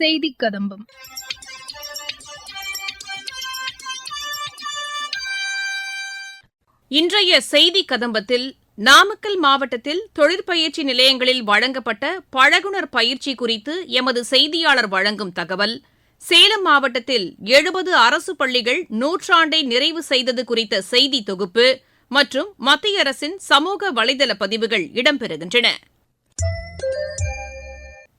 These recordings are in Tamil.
செய்தி கதம்பம். இன்றைய செய்தி கதம்பத்தில் நாமக்கல் மாவட்டத்தில் தொழிற்பயிற்சி நிலையங்களில் வழங்கப்பட்ட பழகுனர் பயிற்சி குறித்து எமது செய்தியாளர் வழங்கும் தகவல் சேலம் மாவட்டத்தில் எழுபது அரசு பள்ளிகள் நூற்றாண்டை நிறைவு செய்தது குறித்த செய்தி தொகுப்பு மற்றும் மத்திய அரசின் சமூக வலைதள பதிவுகள் இடம்பெறுகின்றன.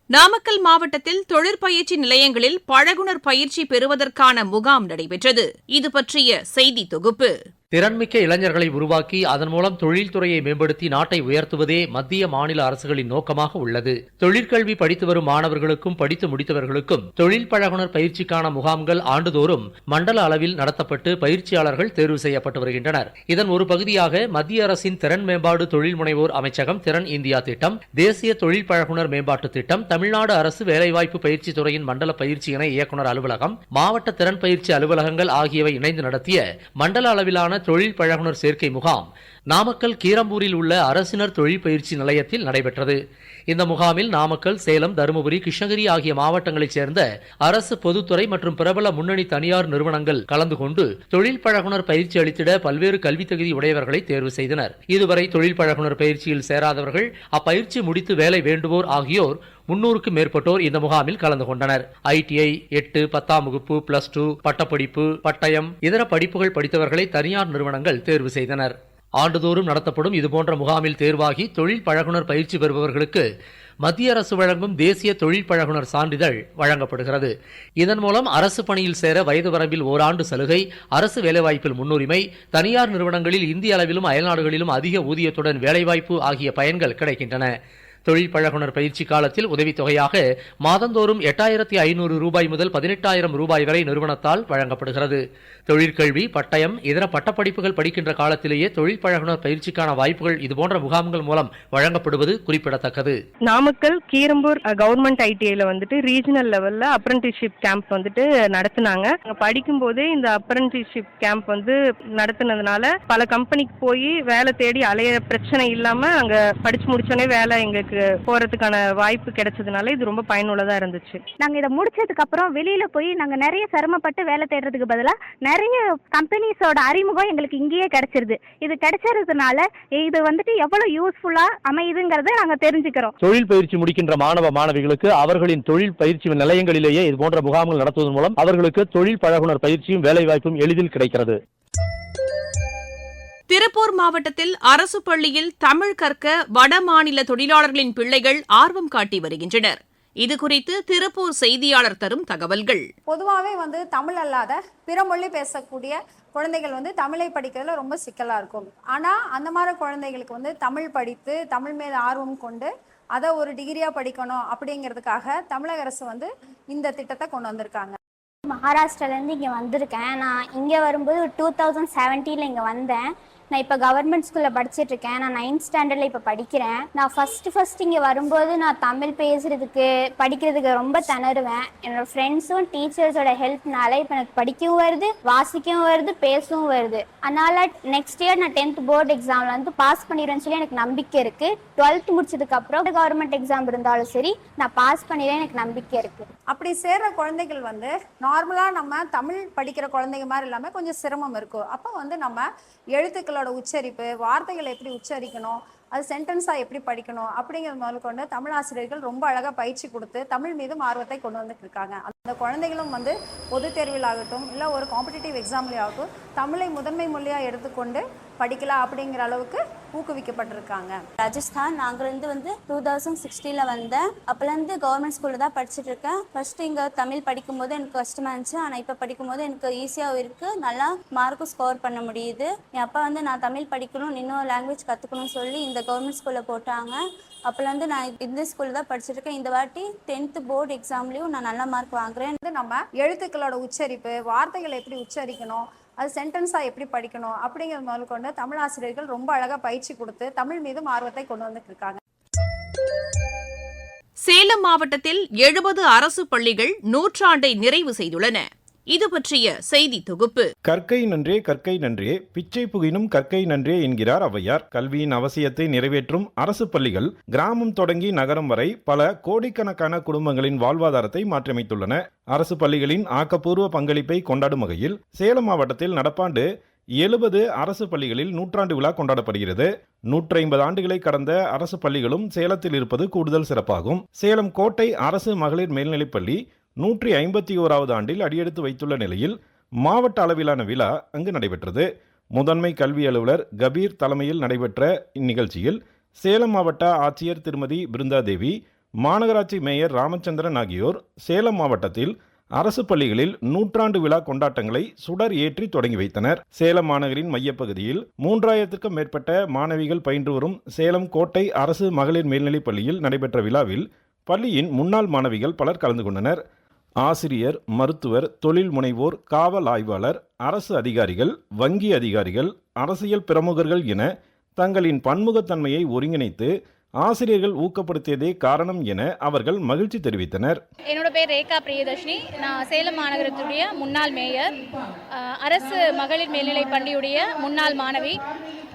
நாமக்கல் மாவட்டத்தில் தொழிற்பயிற்சி நிலையங்களில் பழகுனர் பயிற்சி பெறுவதற்கான முகாம் நடைபெற்றது. இது பற்றிய செய்தி தொகுப்பு. திறன்மிக்க இளைஞர்களை உருவாக்கி அதன் மூலம் தொழில்துறையை மேம்படுத்தி நாட்டை உயர்த்துவதே மத்திய மாநில அரசுகளின் நோக்கமாக உள்ளது. தொழிற்கல்வி படித்து வரும் மாணவர்களுக்கும் படித்து முடித்தவர்களுக்கும் தொழில் பழகுனர் பயிற்சிக்கான முகாம்கள் ஆண்டுதோறும் மண்டல அளவில் நடத்தப்பட்டு பயிற்சியாளர்கள் தேர்வு செய்யப்பட்டு வருகின்றனர். இதன் ஒரு பகுதியாக மத்திய அரசின் திறன் மேம்பாடு தொழில் முனைவோர் அமைச்சகம் திறன் இந்தியா திட்டம் தேசிய தொழில் பழகுனர் மேம்பாட்டு திட்டம் தமிழ்நாடு அரசு வேலைவாய்ப்பு பயிற்சி துறையின் மண்டல பயிற்சி இணை இயக்குநர் அலுவலகம் மாவட்ட திறன் பயிற்சி அலுவலகங்கள் ஆகியவை இணைந்து நடத்திய மண்டல அளவிலான தொழில் பழகுனர் சேர்க்கை முகாம் நாமக்கல் கீரம்பூரில் உள்ள அரசினர் தொழில் பயிற்சி நிலையத்தில் நடைபெற்றது. இந்த முகாமில் நாமக்கல் சேலம் தருமபுரி கிருஷ்ணகிரி ஆகிய மாவட்டங்களைச் சேர்ந்த அரசு பொதுத்துறை மற்றும் பிரபல முன்னணி தனியார் நிறுவனங்கள் கலந்து கொண்டு தொழில் பழகுனர் பயிற்சி அளித்திட பல்வேறு கல்வித் தகுதி உடையவர்களை தேர்வு செய்தனர். இதுவரை தொழில் பழகுனர் பயிற்சியில் சேராதவர்கள் அப்பயிற்சி முடித்து வேலை வேண்டுவோர் ஆகியோர் முன்னூறுக்கும் மேற்பட்டோர் இந்த முகாமில் கலந்து கொண்டனர். ஐடிஐ எட்டு பத்தாம் வகுப்பு பிளஸ் டூ பட்டப்படிப்பு பட்டயம் இதர படிப்புகள் படித்தவர்களை தனியார் நிறுவனங்கள் தேர்வு செய்தனர். ஆண்டுதோறும் நடத்தப்படும் இதுபோன்ற முகாமில் தேர்வாகி தொழில் பழகுனர் பயிற்சி பெறுபவர்களுக்கு மத்திய அரசு வழங்கும் தேசிய தொழில் பழகுனர் சான்றிதழ் வழங்கப்படுகிறது. இதன் மூலம் அரசு பணியில் சேர வயது வரம்பில் ஓராண்டு சலுகை அரசு வேலைவாய்ப்பில் முன்னுரிமை தனியார் நிறுவனங்களில் இந்திய அளவிலும் அயல்நாடுகளிலும் அதிக ஊதியத்துடன் வேலைவாய்ப்பு ஆகிய பயன்கள் கிடைக்கின்றன. தொழில் பழகுனர் பயிற்சி காலத்தில் உதவித்தொகையாக மாதந்தோறும் எட்டாயிரத்தி ஐநூறு ரூபாய் முதல் பதினெட்டாயிரம் ரூபாய் வரை நிறுவனத்தால் வழங்கப்படுகிறது. தொழிற்கல்வி பட்டயம் இதர பட்டப்படிப்புகள் படிக்கின்ற காலத்திலேயே தொழில் பழகுனர் பயிற்சிக்கான வாய்ப்புகள் இதுபோன்ற முகாம்கள் மூலம் வழங்கப்படுவது குறிப்பிடத்தக்கது. நாமக்கல் கீரம்பூர் கவர்மெண்ட் ஐடிஐல வந்துட்டு ரீஜனல் லெவல்ல அப்ரண்டிஸ்ஷிப் கேம்ப் வந்துட்டு நடத்தினாங்க. படிக்கும் படிக்கும்போதே இந்த அப்ரண்டிஸ்ஷிப் கேம்ப் வந்து நடத்தினதுனால பல கம்பெனிக்கு போய் வேலை தேடி அலைய பிரச்சனை இல்லாம அங்க படிச்சு முடிச்சோடனே வேலை எங்களுக்கு போறதுக்கான வாய்ப்பு கிடைச்சதுனால இது ரொம்ப பயனுள்ளதா இருந்துச்சு. நாங்க இதை முடிச்சதுக்கு அப்புறம் வெளியில போய் நாங்க நிறைய சிரமப்பட்டு வேலை தேடுறதுக்கு பதிலா நிறைய கம்பெனிஸோட அறிமுகம் எங்களுக்கு இங்கேயே கிடைச்சிருது. இது கிடைச்சதுனால இது வந்துட்டு எவ்வளவு யூஸ்ஃபுல்லா அமையுதுங்கிறத நாங்க தெரிஞ்சுக்கிறோம். தொழில் பயிற்சி முடிக்கின்ற மாணவ மாணவிகளுக்கு அவர்களின் தொழில் பயிற்சி நிலையங்களிலேயே இது போன்ற முகாம்கள் நடத்துவதன் மூலம் அவர்களுக்கு தொழில் பழகுனர் பயிற்சியும் வேலைவாய்ப்பும் எளிதில் கிடைக்கிறது. திருப்பூர் மாவட்டத்தில் அரசு பள்ளியில் தமிழ் கற்க வடமாநில தொழிலாளர்களின் பிள்ளைகள் ஆர்வம் காட்டி வருகின்றனர். இதுகுறித்து திருப்பூர் செய்தியாளர் தரும் தகவல்கள். பொதுவாகவே வந்து தமிழ் அல்லாத பிற மொழி பேசக்கூடிய குழந்தைகள் வந்து தமிழை படிக்கிறதுல ரொம்ப சிக்கலாக இருக்கும். ஆனால் அந்த மாதிரி குழந்தைகளுக்கு வந்து தமிழ் படித்து தமிழ் மீது ஆர்வம் கொண்டு அதை ஒரு டிகிரியாக படிக்கணும் அப்படிங்கிறதுக்காக தமிழக அரசு வந்து இந்த திட்டத்தை கொண்டு வந்திருக்காங்க. மகாராஷ்டிராலேருந்து இங்கே வந்திருக்கேன். நான் இங்கே வரும்போது டூ தௌசண்ட் செவன்டீனில் இங்கே வந்தேன். நான் இப்போ கவர்மெண்ட் ஸ்கூலில் படிச்சுட்டு இருக்கேன் நான் நைன்த் ஸ்டாண்டர்டில் இப்போ படிக்கிறேன். நான் ஃபஸ்ட்டு ஃபஸ்ட் இங்கே வரும்போது நான் தமிழ் பேசுகிறதுக்கு படிக்கிறதுக்கு ரொம்ப திணறுவேன். என்னோட ஃப்ரெண்ட்ஸும் டீச்சர்ஸோட ஹெல்ப்னால இப்போ எனக்கு படிக்கவும் வருது வாசிக்கவும் வருது பேசவும் வருது. அதனால் நெக்ஸ்ட் இயர் நான் டென்த் போர்டு எக்ஸாமில் வந்து பாஸ் பண்ணிடுவேன்னு சொல்லி எனக்கு நம்பிக்கை இருக்குது டுவெல்த் முடிச்சதுக்கப்புறம் கவர்மெண்ட் எக்ஸாம் இருந்தாலும் சரி நான் பாஸ் பண்ணிடுவேன் எனக்கு நம்பிக்கை இருக்குது அப்படி சேர்கிற குழந்தைகள் வந்து நார்மலாக நம்ம தமிழ் படிக்கிற குழந்தைங்க மாதிரி இல்லாமல் கொஞ்சம் சிரமம் இருக்கும். அப்போ வந்து நம்ம எழுத்துக்களோட உச்சரிப்பு வார்த்தைகளை எப்படி உச்சரிக்கணும் அது சென்டென்ஸாக எப்படி படிக்கணும் அப்படிங்கிறது முதல் கொண்டு தமிழ் ஆசிரியர்கள் ரொம்ப அழகாக பயிற்சி கொடுத்து தமிழ் மீதும் ஆர்வத்தை கொண்டு வந்துட்டு இருக்காங்க. அந்த குழந்தைகளும் வந்து பொது தேர்வில் ஆகட்டும் இல்லை ஒரு காம்படிட்டிவ் எக்ஸாம்லேயே ஆகட்டும் தமிழை முதன்மை மொழியாக எடுத்துக்கொண்டு படிக்கலாம் அப்படிங்கிற அளவுக்கு ஊக்குவிக்கப்பட்டிருக்காங்க. ராஜஸ்தான் நாங்கள்லேருந்து வந்து டூ தௌசண்ட் சிக்ஸ்டீனில் வந்தேன். அப்போலேருந்து கவர்மெண்ட் ஸ்கூலில் தான் படிச்சுட்டு இருக்கேன். ஃபஸ்ட்டு இங்கே தமிழ் படிக்கும்போது எனக்கு கஷ்டமாக இருந்துச்சு. ஆனால் இப்போ படிக்கும்போது எனக்கு ஈஸியாகவும் இருக்குது நல்லா மார்க்கும் ஸ்கோர் பண்ண முடியுது. என் அப்பா வந்து நான் தமிழ் படிக்கணும் இன்னொரு லாங்குவேஜ் கற்றுக்கணும்னு சொல்லி இந்த கவர்மெண்ட் ஸ்கூலில் போட்டாங்க. அப்போலேருந்து நான் இந்த ஸ்கூலில் தான் படிச்சுட்டு இருக்கேன். இந்த வாட்டி டென்த்து போர்டு எக்ஸாம்லேயும் நான் நல்ல மார்க் வாங்குறேன். வந்து நம்ம எழுத்துக்களோட உச்சரிப்பு வார்த்தைகளை எப்படி உச்சரிக்கணும் அது சென்டென்ஸாக எப்படி படிக்கணும் அப்படிங்கிறது முதல் கொண்டு தமிழ் ஆசிரியர்கள் ரொம்ப அழகாக பயிற்சி கொடுத்து தமிழ் மீதும் ஆர்வத்தை கொண்டு வந்துட்டு இருக்காங்க. சேலம் மாவட்டத்தில் எழுபது அரசு பள்ளிகள் நூற்றாண்டை நிறைவு செய்துள்ளன. இது பற்றிய செய்தி தொகுப்பு. கற்கை நன்றே கற்கை நன்றே. பிச்சை புகினும் கற்கை நன்றே என்கிறார் ஔவையார். கல்வியின் அவசியத்தை நிறைவேற்றும் அரசு பள்ளிகள் கிராமம் தொடங்கி நகரம் வரை பல கோடிக்கணக்கான குடும்பங்களின் வாழ்வாதாரத்தை மாற்றியமைத்துள்ளன. அரசு பள்ளிகளின் ஆக்கப்பூர்வ பங்களிப்பை கொண்டாடும் வகையில் சேலம் மாவட்டத்தில் நடப்பாண்டு எழுபது அரசு பள்ளிகளில் நூற்றாண்டு விழா கொண்டாடப்படுகிறது. நூற்றி ஐம்பது ஆண்டுகளை கடந்த அரசு பள்ளிகளும் சேலத்தில் இருப்பது கூடுதல் சிறப்பாகும். சேலம் கோட்டை அரசு மகளிர் மேல்நிலைப்பள்ளி நூற்றி ஐம்பத்தி ஓராவது ஆண்டில் அடியெடுத்து வைத்துள்ள நிலையில் மாவட்ட அளவிலான விழா அங்கு நடைபெற்றது. முதன்மை கல்வி அலுவலர் கபீர் தலைமையில் நடைபெற்ற இந்நிகழ்ச்சியில் சேலம் மாவட்ட ஆட்சியர் திருமதி பிருந்தாதேவி மாநகராட்சி மேயர் ராமச்சந்திரன் ஆகியோர் சேலம் மாவட்டத்தில் அரசு பள்ளிகளில் நூற்றாண்டு விழா கொண்டாட்டங்களை சுடர் ஏற்றி தொடங்கி வைத்தனர். சேலம் மாநகரின் மையப்பகுதியில் மூன்றாயிரத்திற்கும் மேற்பட்ட மாணவிகள் பயின்று வரும் சேலம் கோட்டை அரசு மகளிர் மேல்நிலைப் பள்ளியில் நடைபெற்ற விழாவில் பள்ளியின் முன்னாள் மாணவிகள் பலர் கலந்து கொண்டனர். ஆசிரியர் மருத்துவர் தொழில் முனைவோர் காவல் ஆய்வாளர் அரசு அதிகாரிகள் வங்கி அதிகாரிகள் அரசியல் பிரமுகர்கள் என தங்களின் பன்முகத்தன்மையை ஒருங்கிணைத்து ஆசிரியர்கள் ஊக்கப்படுத்தியதே காரணம் என அவர்கள் மகிழ்ச்சி தெரிவித்தனர். என்னோட பேர் ரேகா பிரியதர்ஷினி. நான் சேலம் மாநகரத்துடைய முன்னாள் மேயர் அரசு மகளிர் மேல்நிலை பள்ளியுடைய முன்னாள் மாணவி.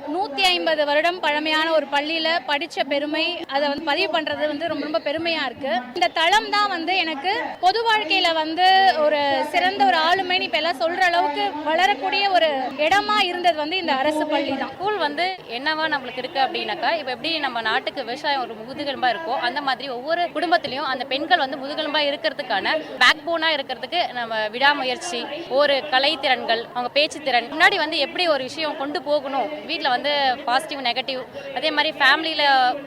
நூற்றி ஐம்பது வருடம் பழமையான ஒரு பள்ளியில் படித்த பெருமை அதை வந்து பதிவு பண்ணுறது வந்து ரொம்ப ரொம்ப பெருமையாக இருக்குது இந்த தளம் தான் வந்து எனக்கு பொது வாழ்க்கையில் வந்து ஒரு சிறந்த ஒரு ஆளுமைன்னு இப்போ எல்லாம் சொல்கிற அளவுக்கு வளரக்கூடிய ஒரு இடமா இருந்தது வந்து இந்த அரசு பள்ளி தான். ஸ்கூல் வந்து என்னவா நம்மளுக்கு இருக்குது அப்படின்னாக்கா இப்போ எப்படி நம்ம நாட்டுக்கு விவசாயம் ஒரு முதுகெலும்பாக இருக்கோ அந்த மாதிரி ஒவ்வொரு குடும்பத்திலையும் அந்த பெண்கள் வந்து முதுகெலும்பாக இருக்கிறதுக்கான பேக் போனாக இருக்கிறதுக்கு நம்ம விடாமுயற்சி ஒரு கலைத்திறன்கள் அவங்க பேச்சு திறன் முன்னாடி வந்து எப்படி ஒரு விஷயம் கொண்டு போகணும் வீட்டில் வந்து பாசிட்டிவ் நெகட்டிவ் அதே மாதிரி ஃபேமிலியில்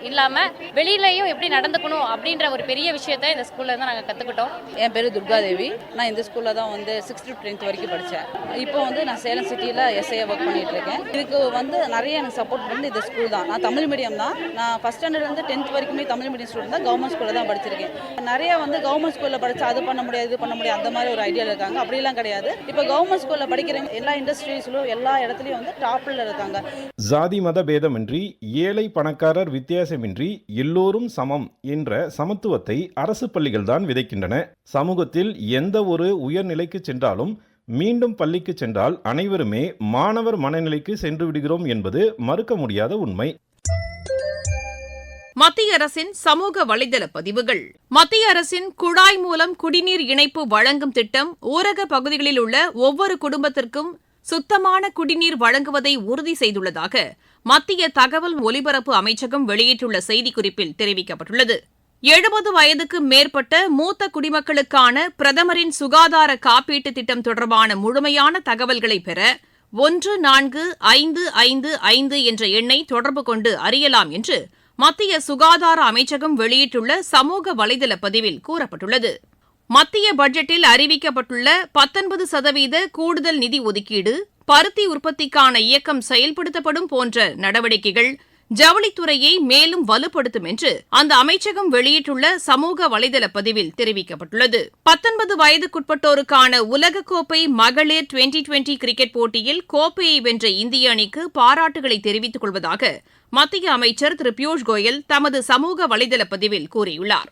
இல்லாமல் வெளியிலையும் எப்படி நடந்துக்கணும் அப்படின்ற ஒரு பெரிய விஷயத்தை இந்த ஸ்கூலில் இருந்து நாங்கள் கற்றுக்கிட்டோம் என் பேர் துர்காதேவி. நான் இந்த ஸ்கூலில் தான் வந்து சிக்ஸ்த் டு டென்த் வரைக்கும் படித்தேன் இப்போ வந்து நான் சேலம் சிட்டியில் எஸ்ஐ ஒர்க் பண்ணிகிட்டு இருக்கேன். இதுக்கு வந்து நிறைய எனக்கு சப்போர்ட் பண்ணி இந்த ஸ்கூல் தான். நான் தமிழ் மீடியம் தான். நான் ஃபஸ்ட் ஸ்டாண்டர்ட்லேருந்து டென்த் வரைக்குமே தமிழ் மீடியம் ஸ்டூடெண்ட் தான். கவர்மெண்ட் ஸ்கூலில் தான் படிச்சிருக்கேன். நிறைய வந்து கவர்மெண்ட் ஸ்கூலில் படித்தா அது பண்ண முடியாது இது பண்ண முடியாது அந்த மாதிரி ஒரு ஐடியாவில் இருக்காங்க. அப்படிலாம் கிடையாது. இப்போ கவர்மெண்ட் ஸ்கூலில் படிக்கிறவங்க எல்லா இண்டஸ்ட்ரீஸ்லும் எல்லா இடத்துலையும் வந்து டாப்பில் இருக்காங்க. ஜாதி மத பேதமின்றி ஏழை பணக்காரர் வித்தியாசமின்றி எல்லோரும் சமம் என்ற சமத்துவத்தை அரசு பள்ளிகள் தான் விதைக்கின்றன. சமூகத்தில் எந்த ஒரு உயர்நிலைக்கு சென்றாலும் மீண்டும் பள்ளிக்கு சென்றால் அனைவருமே மாணவர் மனநிலைக்கு சென்று விடுகிறோம் என்பது மறுக்க முடியாத உண்மை. மத்திய அரசின் சமூக வலைதள பதிவுகள். மத்திய அரசின் குழாய் மூலம் குடிநீர் இணைப்பு வழங்கும் திட்டம் ஊரக பகுதிகளில் உள்ள ஒவ்வொரு குடும்பத்திற்கும் சுத்தமான குடிநீர் வழங்குவதை உறுதி செய்துள்ளதாக மத்திய தகவல் ஒலிபரப்பு அமைச்சகம் வெளியிட்டுள்ள செய்திக்குறிப்பில் தெரிவிக்கப்பட்டுள்ளது. எழுபது வயதுக்கு மேற்பட்ட மூத்த குடிமக்களுக்கான பிரதமரின் சுகாதார காப்பீட்டு திட்டம் தொடர்பான முழுமையான தகவல்களை பெற ஒன்று நான்கு ஐந்து ஐந்து ஐந்து என்ற எண்ணை தொடர்பு கொண்டு அறியலாம் என்று மத்திய சுகாதார அமைச்சகம் வெளியிட்டுள்ள சமூக வலைதள பதிவில் கூறப்பட்டுள்ளது. மத்திய பட்ஜெட்டில் அறிவிக்கப்பட்டுள்ள பத்தொன்பது சதவீத கூடுதல் நிதி ஒதுக்கீடு பருத்தி உற்பத்திக்கான இயக்கம் செயல்படுத்தப்படும் போன்ற நடவடிக்கைகள் ஜவுளித்துறையை மேலும் வலுப்படுத்தும் என்று அந்த அமைச்சகம் வெளியிட்டுள்ள சமூக வலைதள பதிவில் தெரிவிக்கப்பட்டுள்ளது. பத்தொன்பது வயதுக்குட்பட்டோருக்கான உலகக்கோப்பை மகளிர் டுவெண்டி டுவெண்டி கிரிக்கெட் போட்டியில் கோப்பையை வென்ற இந்திய அணிக்கு பாராட்டுகளை தெரிவித்துக் கொள்வதாக மத்திய அமைச்சர் திரு பியூஷ் கோயல் தமது சமூக வலைதள பதிவில் கூறியுள்ளார்.